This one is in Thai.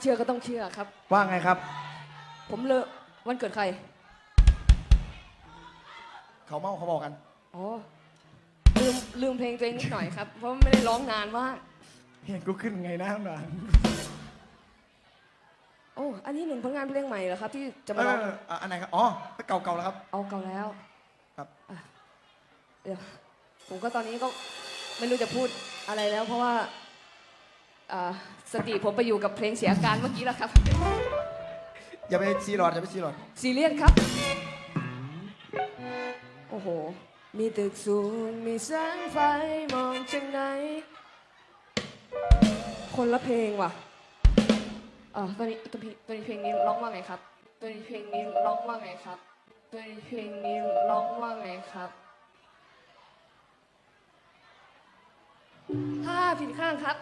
เชื่อก็ต้องเชื่อครับ ว่าไงครับ ผมเลอะวันเกิดใคร เขาเมาเขาบอกกัน อ๋อ ลืมลืมเพลงตัวเองนิดหน่อยครับ เพราะไม่ได้ร้องนานมาก เห็นกูขึ้นไงนะข้างหลังโอ้ อันนี้หนึ่งผลงานเพลงใหม่เหรอครับ ที่จะเอมาร้องออะอันไหนครับ อ๋อ เก่าๆแล้วครับ เอาเก่าแล้วครับ อะเดี๋ยวผมก็ตอนนี้ก็ไม่รู้จะพูดอะไรแล้ว เพราะว่าอ่า สติผมไปอยู่กับเพลงเสียอาการเมื่อกี้แล้วครับ อย่าไปซีหลอดอย่าไปซีหลอดซีเรียสครับ โอ้โห มีตึกสูง มีแสงไฟมองจากไหน คนละเพลงว่ะเออตัวนี้ตัวเพลงตัวนี้เพลงนี้ร้องว่าไงครับ ตัวนี้เพลงนี้ร้องว่าไงครับ ตัวนี้เพลงนี้ร้องว่าไงครับห้าผิดข้างครับ